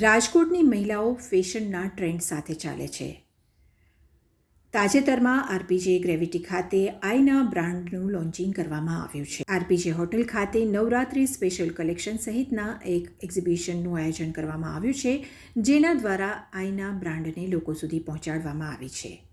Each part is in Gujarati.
રાજકોટની મહિલાઓ ફેશનના ટ્રેન્ડ સાથે ચાલે છે. તાજેતરમાં આરપીજે ગ્રેવિટી ખાતે આઈના બ્રાન્ડનું લોન્ચિંગ કરવામાં આવ્યું છે. આરપીજે હોટેલ ખાતે નવરાત્રી સ્પેશિયલ કલેક્શન સહિતના એક એક્ઝિબિશનનું આયોજન કરવામાં આવ્યું છે, જેના દ્વારા આઈના બ્રાન્ડને લોકો સુધી પહોંચાડવામાં આવી છે.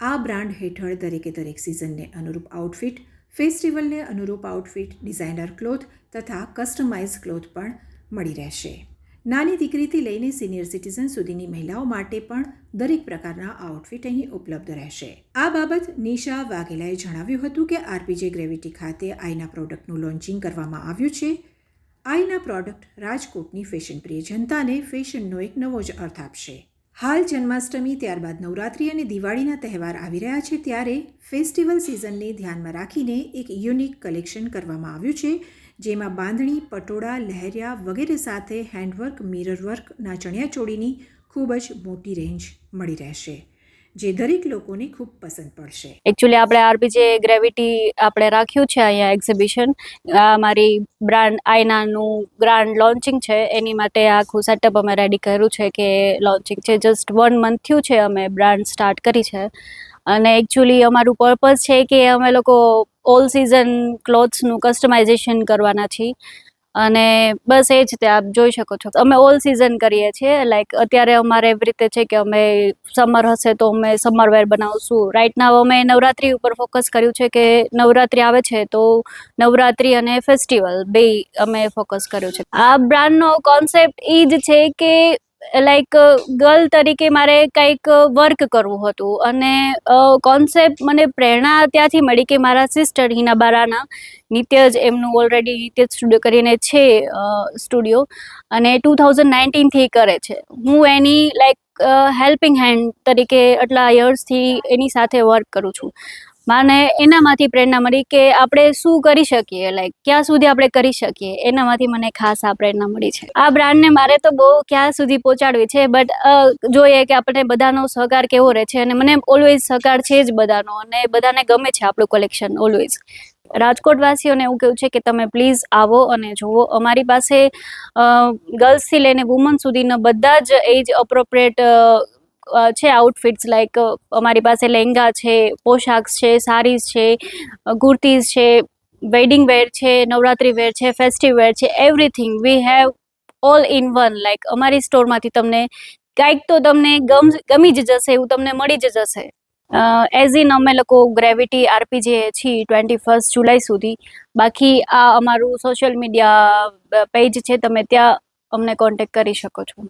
આ બ્રાન્ડ હેઠળ દરેકે દરેક સિઝનને અનુરૂપ આઉટફિટ, ફેસ્ટિવલને અનુરૂપ આઉટફિટ, ડિઝાઇનર ક્લોથ તથા કસ્ટમાઇઝ ક્લોથ પણ મળી રહેશે. નાની દીકરીથી લઈને સિનિયર સિટીઝન સુધીની મહિલાઓ માટે પણ દરેક પ્રકારના આઉટફિટ અહીં ઉપલબ્ધ રહેશે. આ બાબત નિશા વાઘેલાએ જણાવ્યું હતું કે આરપીજે ગ્રેવિટી ખાતે આઈના પ્રોડક્ટનું લોન્ચિંગ કરવામાં આવ્યું છે. આઈના પ્રોડક્ટ રાજકોટની ફેશન પ્રિય જનતાને ફેશનનો એક નવો જ અર્થ આપશે. હાલ જન્માષ્ટમી, ત્યારબાદ નવરાત્રિ અને દિવાળીના તહેવાર આવી રહ્યા છે ત્યારે ફેસ્ટિવલ સિઝનને ધ્યાનમાં રાખીને એક યુનિક કલેક્શન કરવામાં આવ્યું છે. જેમાં બાંધણી, પટોળા, લહેરિયા વગેરે સાથે હેન્ડવર્ક, મિરર વર્કના ચણિયાચોળીની ખૂબ જ મોટી રેન્જ મળી રહેશે, જે દરેક લોકોને ખૂબ પસંદ પડશે. એકચ્યુઅલી આપણે આરપીજે ગ્રેવિટી આપણે રાખ્યું છે અહીંયા એક્ઝિબિશન આ મારી બ્રાન્ડ આયનાનું બ્રાન્ડ લોન્ચિંગ છે. એની માટે આખું સેટઅપ અમે રેડી કર્યું છે કે લોન્ચિંગ છે. જસ્ટ વન મંથ થયું છે, અમે બ્રાન્ડ સ્ટાર્ટ કરી છે. અને એકચ્યુઅલી અમારું પર્પઝ છે કે અમે લોકો ઓલ સિઝન ક્લોથ્સનું કસ્ટમાઇઝેશન કરવાના છીએ. અને બસ એ જ તે આપ જોઈ શકો છો. અમે ઓલ સિઝન કરીએ છીએ. લાઈક અત્યારે અમારે એવી રીતે છે કે અમે સમર હશે તો અમે સમર વેર બનાવશું. રાઈટ નાવ અમે નવરાત્રી ઉપર ફોકસ કર્યું છે કે નવરાત્રી આવે છે તો નવરાત્રી અને ફેસ્ટિવલ બે અમે ફોકસ કર્યું છે. આ બ્રાન્ડનો કોન્સેપ્ટ એ જ છે કે લાઈક ગર્લ તરીકે મારે કંઈક વર્ક કરવું હતું. અને કોન્સેપ્ટ મને પ્રેરણા ત્યાંથી મળી કે મારા સિસ્ટર હિના બારાના નિત્યજ એમનું ઓલરેડી નિત્યજ સ્ટુડિયો કરીને છે સ્ટુડિયો અને ટુ થાઉઝન્ડ નાઇન્ટીનથી કરે છે. હું એની લાઈક હેલ્પિંગ હેન્ડ તરીકે આટલા યર્સથી એની સાથે વર્ક કરું છું. મને એનામાંથી પ્રેરણા મળી કે આપણે શું કરી શકીએ લાઈક ક્યાં સુધી આપણે કરી શકીએ, એનામાંથી મને ખાસ આ પ્રેરણા મળી છે. આ બ્રાન્ડને મારે તો બહુ ક્યાં સુધી પહોંચાડવી છે બટ જોઈએ કે આપણે બધાનો સહકાર કેવો રહે છે અને મને ઓલવેઝ સહકાર છે જ બધાનો અને બધાને ગમે છે આપણું કલેક્શન ઓલવેઝ રાજકોટવાસીઓને એવું કેવું છે કે તમે પ્લીઝ આવો અને જુઓ અમારી પાસે ગર્લ્સથી લઈને વુમન સુધીના બધા જ એજ અપ્રોપ્રિએટ છે આઉટફિટ્સ લાઈક અમારી પાસે લહેંગા છે, પોશાક છે, સારીઝ છે કુર્તીઝ છે વેડિંગ વેર છે, નવરાત્રી વેર છે ફેસ્ટિવ વેર છે everything we have all in one like અમારી સ્ટોરમાંથી તમને કાંઈક તો તમને ગમ, ગમી જ જશે, એવું તમને મળી જ જશે. એઝ ઇન અમે લોકો ગ્રેવિટી આરપીજે છીએ ટ્વેન્ટી ફર્સ્ટ જુલાઈ સુધી. બાકી આ અમારું સોશિયલ મીડિયા પેજ છે, તમે ત્યાં અમને કોન્ટેક્ટ કરી શકો છો.